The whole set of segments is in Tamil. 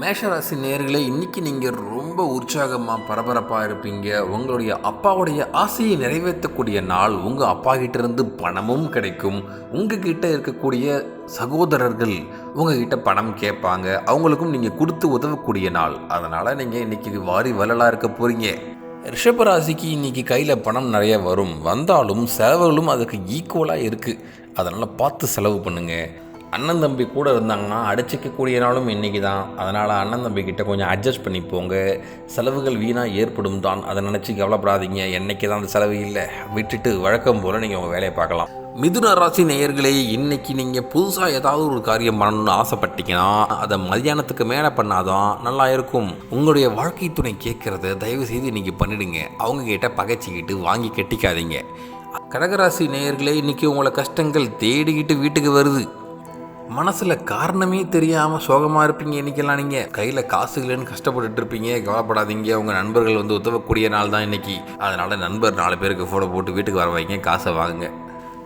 மேஷராசி நேர்களே இன்றைக்கி நீங்கள் ரொம்ப உற்சாகமாக பரபரப்பாக இருப்பீங்க. உங்களுடைய அப்பாவுடைய ஆசையை நிறைவேற்றக்கூடிய நாள் உங்கள் அப்பா கிட்டேருந்து பணமும் கிடைக்கும். உங்ககிட்ட இருக்கக்கூடிய சகோதரர்கள் உங்ககிட்ட பணம் கேட்பாங்க. அவங்களுக்கும் நீங்கள் கொடுத்து உதவக்கூடிய நாள். அதனால் நீங்கள் இன்றைக்கி வாரி வள்ளலாக இருக்க போகிறீங்க ரிஷபராசிக்கு இன்றைக்கி கையில் பணம் நிறைய வரும். வந்தாலும் செலவுகளும் அதுக்கு ஈக்குவலாக இருக்குது அதனால் பார்த்து செலவு பண்ணுங்கள் அண்ணன் தம்பி கூட இருந்தாங்கன்னா அடிச்சிக்கக்கூடிய நாளும் இன்றைக்கி தான். அதனால் அண்ணன் தம்பி கிட்ட கொஞ்சம் அட்ஜஸ்ட் பண்ணி போங்க. செலவுகள் வீணாக ஏற்படும் தான். அதை நினச்சி கவலைப்படாதீங்க. என்றைக்கு தான் அந்த செலவு இல்லை. விட்டுட்டு வழக்கம் போல் நீங்கள் உங்கள் வேலையை பார்க்கலாம். மிதுன ராசி நேயர்களே இன்னைக்கு நீங்கள் புதுசாக ஏதாவது ஒரு காரியம் பண்ணணும்னு ஆசைப்பட்டீங்கன்னா அதை மதியானத்துக்கு மேலே பண்ணாதான் நல்லா இருக்கும். உங்களுடைய வாழ்க்கை துணை கேட்குறத தயவு செய்து இன்னைக்கு பண்ணிடுங்க. அவங்க கிட்ட பகைச்சிக்கிட்டு வாங்கி கட்டிக்காதீங்க. கடகராசி நேயர்களே இன்னைக்கு உங்களை கஷ்டங்கள் தேடிக்கிட்டு வீட்டுக்கு வருது. மனசில் காரணமே தெரியாமல் சோகமாக இருப்பீங்க இன்றைக்கெல்லாம் நீங்கள் கையில் காசு இல்லைன்னு கஷ்டப்பட்டுட்டு இருப்பீங்க. கவலைப்படாதீங்க. உங்கள் நண்பர்கள் வந்து உதவக்கூடிய நாள் தான் இன்றைக்கி அதனால் நண்பர் நாலு பேருக்கு ஃபோட்டோ போட்டு வீட்டுக்கு வர வைங்க காசை வாங்குங்க.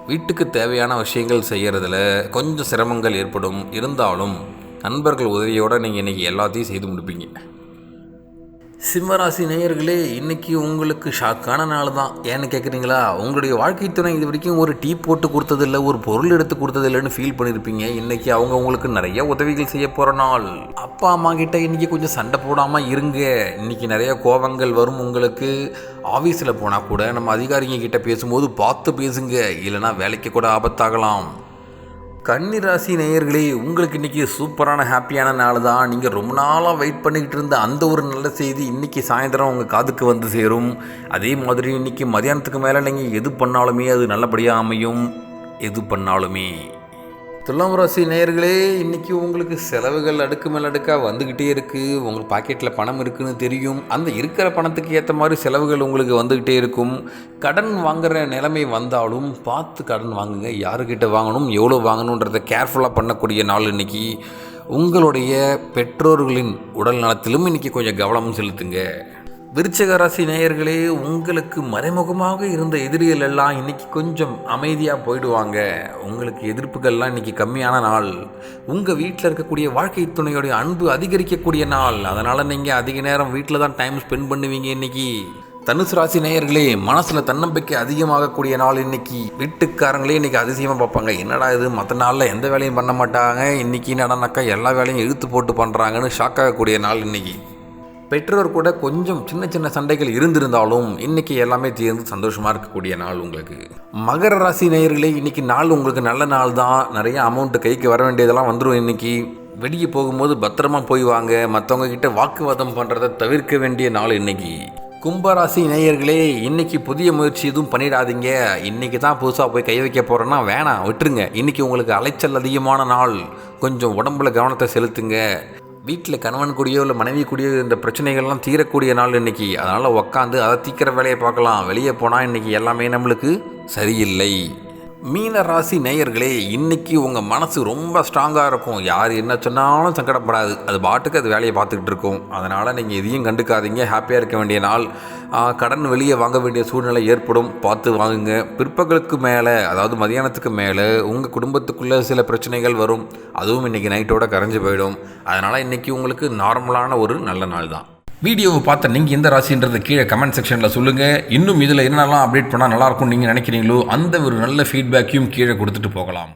வீட்டுக்கு தேவையான விஷயங்கள் செய்கிறதுல கொஞ்சம் சிரமங்கள் ஏற்படும். இருந்தாலும் நண்பர்கள் உதவியோடு நீங்கள் இன்றைக்கி எல்லாத்தையும் செய்து முடிப்பீங்க. சிம்மராசி நேயர்களே இன்னைக்கு உங்களுக்கு ஷாக்கான நாள் தான் ஏன்னு கேட்குறீங்களா உங்களுடைய வாழ்க்கை துணை இது வரைக்கும் ஒரு டீ போட்டு கொடுத்ததில்ல ஒரு பொருள் எடுத்து கொடுத்ததில்லைன்னு ஃபீல் பண்ணியிருப்பீங்க இன்னைக்கு அவங்க உங்களுக்கு நிறைய உதவிகள் செய்ய போகிற நாள். அப்பா அம்மா கிட்ட இன்றைக்கி கொஞ்சம் சண்டை போடாமல் இருங்க. இன்றைக்கி நிறைய கோபங்கள் வரும் உங்களுக்கு. ஆஃபீஸில் போனால் கூட நம்ம அதிகாரிங்க கிட்ட பேசும்போது பார்த்து பேசுங்க. இல்லைன்னா வேலைக்கு கூட ஆபத்தாகலாம். கன்னிராசி நேயர்களே உங்களுக்கு இன்றைக்கி சூப்பரான ஹாப்பியான நாள் தான் நீங்கள் ரொம்ப நாளாக வெயிட் பண்ணிக்கிட்டு இருந்த அந்த ஒரு நல்ல செய்தி இன்றைக்கி சாயந்தரம் உங்கள் காதுக்கு வந்து சேரும். அதே மாதிரி இன்றைக்கி மதியானத்துக்கு மேலே நீங்கள் எது பண்ணாலுமே அது நல்லபடியாக அமையும். எது பண்ணாலுமே. துலாம் ராசி நேயர்களே இன்றைக்கி உங்களுக்கு செலவுகள் அடுக்கு மேல் அடுக்காக வந்துக்கிட்டே இருக்குது உங்களுக்கு பாக்கெட்டில் பணம் இருக்குன்னு தெரியும். அந்த இருக்கிற பணத்துக்கு ஏற்ற மாதிரி செலவுகள் உங்களுக்கு வந்துக்கிட்டே இருக்கும். கடன் வாங்குகிற நிலைமை வந்தாலும் பார்த்து கடன் வாங்குங்க. யாருக்கிட்ட வாங்கணும் எவ்வளோ வாங்கணுன்றதை கேர்ஃபுல்லாக பண்ணக்கூடிய நாள் இன்றைக்கி உங்களுடைய பெற்றோர்களின் உடல் நலத்திலும் இன்றைக்கி கொஞ்சம் கவனம் செலுத்துங்க. விருச்சக ராசி நேயர்களே உங்களுக்கு மறைமுகமாக இருந்த எதிரிகள் எல்லாம் இன்னைக்கு கொஞ்சம் அமைதியாக போயிடுவாங்க. உங்களுக்கு எதிர்ப்புகள்லாம் இன்னைக்கு கம்மியான நாள். உங்கள் வீட்டில் இருக்கக்கூடிய வாழ்க்கை துணையோடைய அன்பு அதிகரிக்கக்கூடிய நாள். அதனால் நீங்கள் அதிக நேரம் வீட்டில் தான் டைம் ஸ்பெண்ட் பண்ணுவீங்க இன்னைக்கு. தனுசு ராசி நேயர்களே மனசில் தன்னம்பிக்கை அதிகமாகக்கூடிய நாள் இன்னைக்கு. வீட்டுக்காரங்களே இன்னைக்கு அதிசயமாக பார்ப்பாங்க. என்னடா இது மற்ற நாளில் எந்த வேலையும் பண்ண மாட்டாங்க. இன்னைக்கு என்னடானாக்கா எல்லா வேலையும் இழுத்து போட்டு பண்ணுறாங்கன்னு ஷாக் ஆகக்கூடிய நாள் இன்னைக்கு. பெற்றோர் கூட கொஞ்சம் சின்ன சின்ன சண்டைகள் இருந்திருந்தாலும் இன்னைக்கு எல்லாமே தீர்ந்து சந்தோஷமாக இருக்கக்கூடிய நாள் உங்களுக்கு. மகர ராசி நேயர்களே இன்னைக்கு நாள் உங்களுக்கு நல்ல நாள் தான். நிறைய அமௌண்ட்டு கைக்கு வர வேண்டியதெல்லாம் வந்துடும் இன்னைக்கு. வெளியே போகும்போது பத்திரமா போய் வாங்க. மற்றவங்க கிட்ட வாக்குவாதம் பண்ணுறதை தவிர்க்க வேண்டிய நாள் இன்னைக்கு. கும்பராசி இணையர்களே இன்னைக்கு புதிய முயற்சி எதுவும் பண்ணிடாதீங்க. இன்னைக்கு தான் புதுசாக போய் கை வைக்க போகிறேன்னா வேணாம் விட்டுருங்க. இன்னைக்கு உங்களுக்கு அலைச்சல் அதிகமான நாள். கொஞ்சம் உடம்புல கவனத்தை செலுத்துங்க. வீட்டில் கணவன் கூடியோ இல்லை மனைவி கூடியோ இந்த பிரச்சனைகள்லாம் தீரக்கூடிய நாள் இன்னைக்கு. அதனால் உக்காந்து அதை தீக்கிற வேலையை பார்க்கலாம். வெளியே போனால் இன்னைக்கு எல்லாமே நம்மளுக்கு சரியில்லை. மீன ராசி நேயர்களே இன்றைக்கி உங்கள் மனசு ரொம்ப ஸ்ட்ராங்காக இருக்கும். யார் என்ன சொன்னாலும் சங்கடப்படாது. அது பாட்டுக்கு அது வேலையை பார்த்துக்கிட்டு இருக்கும். அதனால் நீங்கள் எதையும் கண்டுக்காதீங்க. ஹாப்பியாக இருக்க வேண்டிய நாள். கடன் வெளியே வாங்க வேண்டிய சூழ்நிலை ஏற்படும். பார்த்து வாங்குங்க. பிற்பகலுக்கு மேலே அதாவது மதியானத்துக்கு மேலே உங்கள் குடும்பத்துக்குள்ளே சில பிரச்சனைகள் வரும். அதுவும் இன்றைக்கி நைட்டோட கரைஞ்சு போயிடும். அதனால் இன்றைக்கி உங்களுக்கு நார்மலான ஒரு நல்ல நாள் தான். வீடியோவை பார்த்த நீங்கள் எந்த ராசின்றது கீழே கமெண்ட் செக்ஷனில் சொல்லுங்கள் இன்னும் இதில் என்னென்னலாம் அப்டேட் பண்ணால் நல்லாயிருக்கும் நீங்கள் நினைக்கிறீங்களோ அந்த ஒரு நல்ல ஃபீட்பேக்கையும் கீழே கொடுத்துட்டு போகலாம்.